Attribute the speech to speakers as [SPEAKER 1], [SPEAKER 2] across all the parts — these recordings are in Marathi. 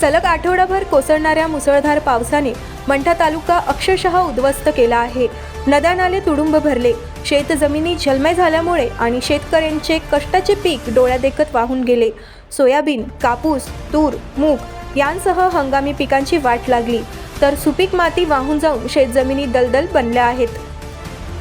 [SPEAKER 1] सलग आठवडाभर कोसळणाऱ्या मुसळधार पावसाने मंठा तालुका अक्षरशः उद्ध्वस्त केला आहे. नद्या नाले तुडुंब भरले. शेत जमिनी जलमय झाल्यामुळे आणि शेतकऱ्यांचे कष्टाचे पीक डोळ्यादेखत वाहून गेले. सोयाबीन कापूस तूर मूग यांसह हंगामी पिकांची वाट लागली. तर सुपीक माती वाहून जाऊन शेतजमिनी दलदल बनल्या आहेत.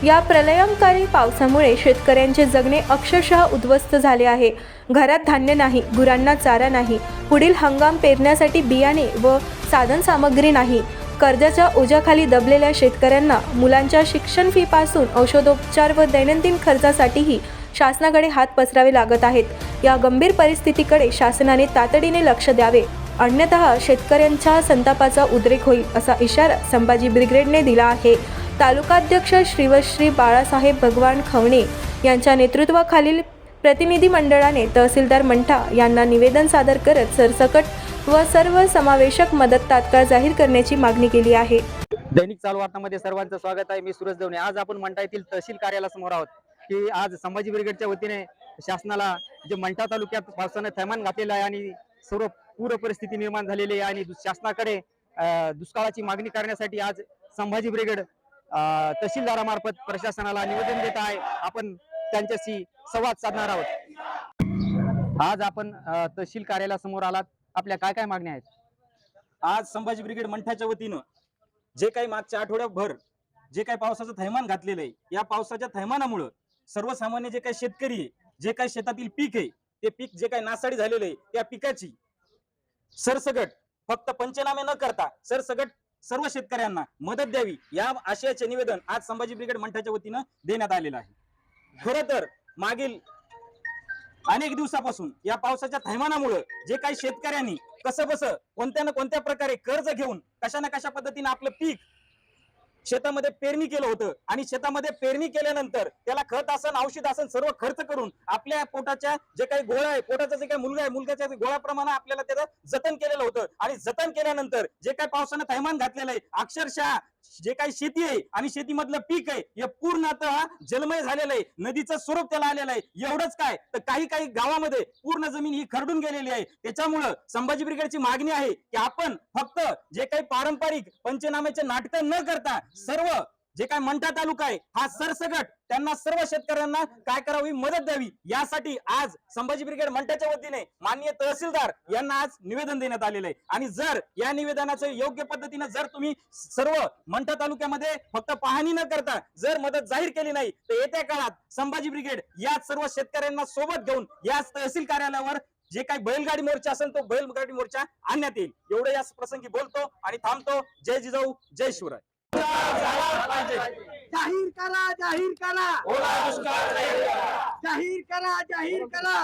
[SPEAKER 1] या प्रलयंकारी पावसामुळे शेतकऱ्यांचे जगणे अक्षरशः उद्ध्वस्त झाले आहे. घरात धान्य नाही गुरांना चारा नाही पुढील हंगाम पेरण्यासाठी बियाणे व साधनसामग्री नाही. कर्जाच्या ओझ्याखाली दबलेल्या शेतकऱ्यांना मुलांच्या शिक्षण फीपासून औषधोपचार व दैनंदिन खर्चासाठीही शासनाकडे हात पसरावे लागत आहेत. या गंभीर परिस्थितीकडे शासनाने तातडीने लक्ष द्यावे. अन्यतः शेतकऱ्यांच्या संतापाचा उद्रेक होईल असा इशारा संभाजी ब्रिगेडने दिला आहे. तालुकाध्यक्ष श्रीवश्री बाळासाहेब भगवान खवणे यांच्या नेतृत्वाखालील प्रतिनिधी मंडळाने तहसीलदार मंठा यांना निवेदन सादर करत सरसकट व सर्व समावेशक मदत तात्काळ जाहीर करण्याची मागणी केली आहे.
[SPEAKER 2] दैनिक चालू वार्तामध्ये सर्वांचं स्वागत आहे. मी सुरज देवणे. आज आपण मंठा येथील तहसील कार्यालयासमोर आहोत की आज संभाजी ब्रिगेडच्या वतीने शासनाला जे मंठा तालुक्यात पावसाने थैमान घातलेलं आहे आणि सर्व पूर परिस्थिती निर्माण झालेली आहे आणि दु- शासनाकडे दुष्काळाची मागणी करण्यासाठी आज संभाजी ब्रिगेड तहसीलदारामार्फत प्रशासनाला निवेदन देत आहे. आपण त्यांच्याशी संवाद साधणार आहोत. आज आपण तहसील कार्यालयासमोर आलात. आपल्या काय काय मागण्या आहेत?
[SPEAKER 3] आज संभाजी ब्रिगेड मंठाच्या वतीनं जे काही मागच्या आठवड्याभर जे काही पावसाचं थैमान घातलेलं आहे या पावसाच्या थैमानामुळं सर्वसामान्य जे काही शेतकरी आहे जे काही शेतातील पीक आहे ते पीक जे काही नासाडी झालेलं आहे त्या पिकाची सरसगट फक्त पंचनामे न करता सरसगट सर्व शेतकऱ्यांना मदत द्यावी या आशयाचे निवेदन आज संभाजी ब्रिगेड मंठाच्या वतीनं देण्यात आलेलं आहे. खर तर मागील अनेक दिवसापासून या पावसाच्या थैमानामुळं जे काही शेतकऱ्यांनी कसं बसं कोणत्या ना कोणत्या प्रकारे कर्ज घेऊन कशा ना कशा पद्धतीने आपलं पीक शेतामध्ये पेरणी केलं होतं. आणि शेतामध्ये पेरणी केल्यानंतर त्याला खत असन औषध असन सर्व खर्च करून आपल्या पोटाच्या जे काही गोळा आहे पोटाचा जे काही मुलगा आहे मुलगाच्या गोळ्याप्रमाणे आपल्याला त्याचं जतन केलेलं होतं. आणि जतन केल्यानंतर जे काही पावसानं थैमान घातलेलं आहे अक्षरशः जे काही शेती आहे आणि शेतीमधलं पीक आहे हे पूर्णतः जलमय झालेलं आहे. नदीचं स्वरूप त्याला आलेलं आहे. एवढंच काय? तर काही काही गावामध्ये पूर्ण जमीन ही खरडून गेलेली आहे. त्याच्यामुळं संभाजी ब्रिगेडची मागणी आहे की आपण फक्त जे काही पारंपरिक पंचनाम्याचे नाटक न करता सर्व जे काय मंठा तालुका आहे हा सरसगट त्यांना सर्व शेतकऱ्यांना काय करावी? मदत द्यावी. यासाठी आज संभाजी ब्रिगेड मंठ्याच्या वतीने माननीय तहसीलदार यांना आज निवेदन देण्यात आलेलं आहे. आणि जर या निवेदनाचं योग्य पद्धतीनं जर तुम्ही सर्व मंठा तालुक्यामध्ये फक्त पाहणी न करता जर मदत जाहीर केली नाही तर येत्या काळात संभाजी ब्रिगेड या सर्व शेतकऱ्यांना सोबत घेऊन या तहसील कार्यालयावर जे काही बैलगाडी मोर्चा असेल तो बैलगाडी मोर्चा आणण्यात येईल. एवढं या प्रसंगी बोलतो आणि थांबतो. जय जिजाऊ जय शिवराय.
[SPEAKER 4] जाहीर करा जाहीर करा. जाहीर करा. जाहीर करा.